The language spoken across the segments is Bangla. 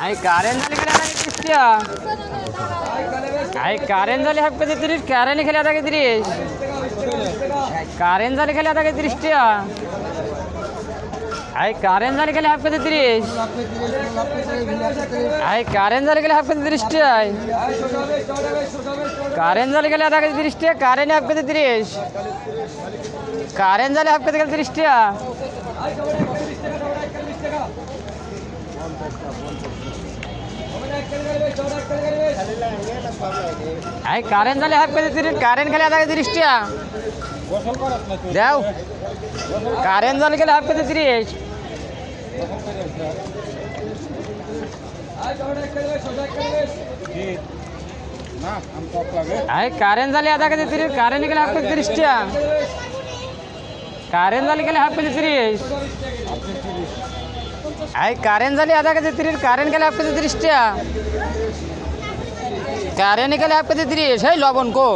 আই কারেন্ট জালি খেলে আদাকে তিরিশটা আই কারেন্ট জালি হাফ কেজি তিরিশ কারেন্ট খেলে আদাকে তিরিশ কারেন্ট জালি খেলে আদাকে তিরিশটা আই কারেন্ট জালি খেলে হাফ কেজি তিরিশ আই কারেন্ট জালি খেলে হাফ কেজি তিরিশটা কারেন্ট জালি খেলে আধা কেজি তিরিশটা কারেন্ট হাফ কেজি তিরিশ কারেন্ট জালি হাফ কেজি গেলে তিরিশটা আই কারেন্ট জালি হাফ কেজি তিরিশ কারেন্ট খেলে আধা কেজি তিরিশটা দাও। কারেন্ট জালি খেলে হাফ কেজি তিরিশ আই কারেন্ট জালি আধা কেজি তিরিশ কারেন্ট গেলে হাফ কেজি তিরিশটা কারেন্ট জালি গেলে হাফ কেজি তিরিশ আই কারেন্ট জালি আধা কেজি তিরিশ কারেন্ট গেলে হাফ কেজি তিরিশটা। কারেন্ট গেলে হাফ কেজি তিরিশ, এই লবণ কো।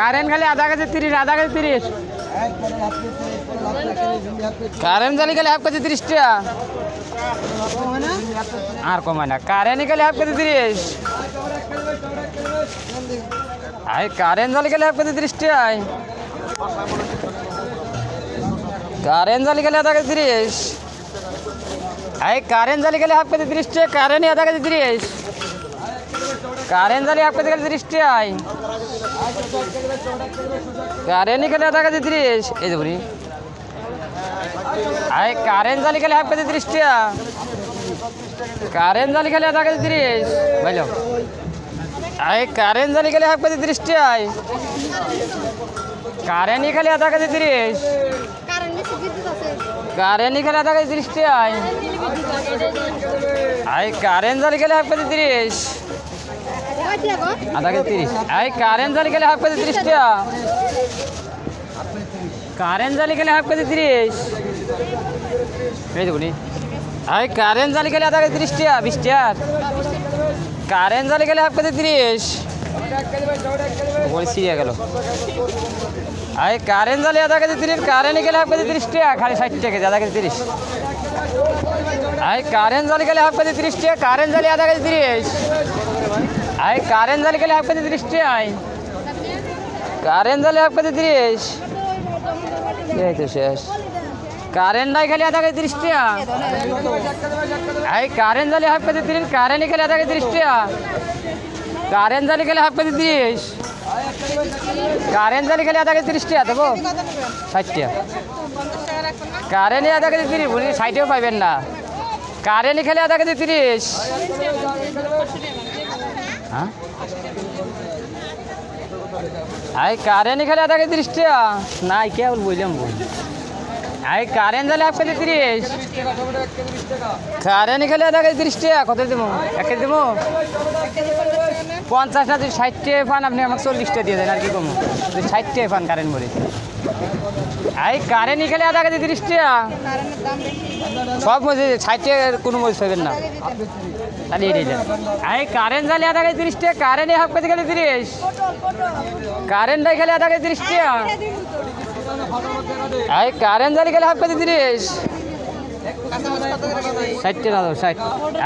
কারেন্ট খালি আধা কেজি তিরিশ, আধা কেজি তিরিশ। কারেন্ট জালি গেলে হাফ কেজি তিরিশটা। আর কমায় না, কারেন্ট গেলে হাফ কেজি তিরিশ। আই, কারেন্ট জালি গেলে হাফ কেজি তিরিশটা আই কারেন্ট জালি গেলে আধা কেজি তিরিশ। আই, কারেন্ট জালি গেলে হাফ কেজি তিরিশ আই কারেন্ট আধা কেজি তিরিশ। এই যে বলি আই কারেন্ট জালি গেলে হাফ কেজি তিরিশটা কারেন্ট জালি গেলে আধা কেজি তিরিশ বুঝলো আই কারেন্ট জালি গেলে হাফ কেজি তিরিশটা আই। কারেন্ট গেলে আধা কেজি তিরিশ কারণ বেশি বিদ্যুৎ আছে। কারেন্ট গেলে আধা কেজি তিরিশটা আই। আই কারেন্ট জালি কেজি তিরিশ কয়টি আগো আধা কেজি তিরিশ। আই কারেন্ট জালি গেলে হাফ কেজি তিরিশটা। কারেন্ট জালি গেলে হাফ কেজি তিরিশ। এই দেখুন আই কারেন্ট জালি গেলে আধা কেজি তিরিশটা, বিশটা। কারেন্ট জালি গেলে হাফ কেজি তিরিশ। সিরিয়া গেল। আই কারেন্ট জালি আধা কেজি তিরিশ কারেন্ট গেলে হাফ কেজি তিরিশ টাকা খালি ষাট টাকা কেজি, আধা কেজি তিরিশ। আই কারেন্ট জালি গেলে হাফ কেজি তিরিশ টাকা কারেন্ট জালি আধা কেজি তিরিশ। কারেন্ট জালি গেলে কারেন্ট জালি হাফ কেজি তিরিশ এই তো শেষ। কারেন্ট নাই খালি টাকা আই, কারেন্ট জালি হাফ কেজি তিরিশ কারেন্ট খেলে টাকা কারেন্ট জালি খেলে হাফ কেজি তিরিশ কারেন্ট জালি খেলে কেজি তিরিশ টাকা দেবো ষাট টাকা কারেন্টে আধা কেজি তিরিশ বলি ষাটেও পাইবেন না। কারেন্ট খেলে আধা কেজি তিরিশ খেলে আধা কেজি তিরিশ টাকা। নাই, কে বল বললাম বল আই কারেন্ট জালে হাফ কেজি তিরিশ। কারেন্ট খেলে আধা কেজি তিরিশ টাকা, কত দেবো? এক কেজি দেবো? পঞ্চাশ না, যদি পান, আপনি আমাকে চল্লিশটা দিয়ে দেন, আর কি কমো যদি পান কারেন্ট বলে আই কারেন্ট খেলে আধা কেজি সব মজে ষাট কোনো মজে পাবেন না। আই কারেন্ট তিরিশ কারেন্টটাই খেলে আধা কেজি তিরিশ টাকা। আই কারেন্ট ষাট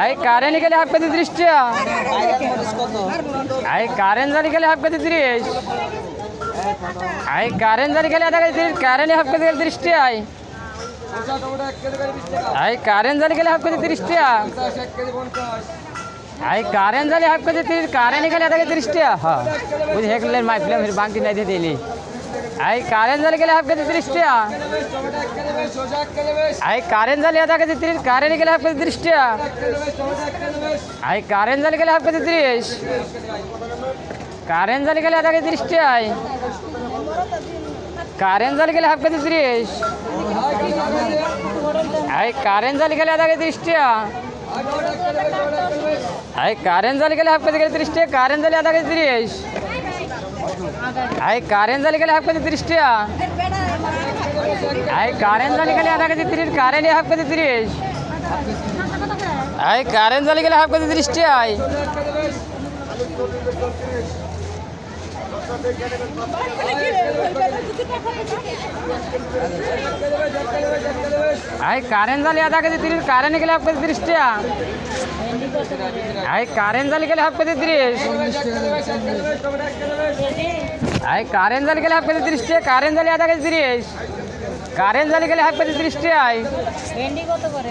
আই কারেন্ট গেলে হাফ কেজি তিরিশ টাকা। আই কারেন্ট জালি গেলে হাফ কেজি আই কারেন্ট জালি গেলে আধা K G current half K G গেলে আই কারেন্ট জালি গেলে হাফ কেজি তিরিশ টাকা। আই কারেন্ট জালি হাফ কেজি তিরিশ কারেন্ট গেলে আধা কেজি তিরিশ টাকা। হ্যাঁ বুঝি হেকলেন মাই ফিলাম বাংটি নাই দিয়ে দিলি। আই কারেন্ট জালি গেলে হাফ কেজি তিরিশ টাকা। আই কারেন্ট জালি আধা কেজি তিরিশ কারেন্ট গেলে হাফ কেজি তিরিশ টাকা। আই কারেন্ট জালি গেলে হাফ কেজি তিরিশ। কারেন্ট জালি গেলে আধা কেজি তিরিশ টাকা কারেন্ট জালি গেলে হাফ কেজি তিরিশ। আই কারেন্ট জালি কেজি তিরিশ টাকা আই কারেন্ট জালি গেলে হাফ কেজি গেলে তিরিশ টাকা কারেন্ট জালি কেজি তিরিশ। আই কারেন্ট জালি গেলে হাফ কেজি তিরিশ টাকা আই কারেন্ট জালি আধা কেজি তিরিশ কারেন্ট হাফ কেজি তিরিশ। আই কারেন্ট জ্বালি গেলে হাফ কেজি তিরিশ আধা কেজি তিরিশ কারেন্ট গেলে হাফ কেজি তিরিশ টাকা। আই কারেন্ট জ্বালি গেলে হাফ কেজি তিরিশ। আই কারেন্ট জ্বালি গেলে হাফ কেজি তিরিশ টাকা কারেন্ট জ্বালি আধা কেজি তিরিশ। কারেন্ট জ্বালি গেলে হাফ কেজি তিরিশ টাকা ভেন্ডি কত করে?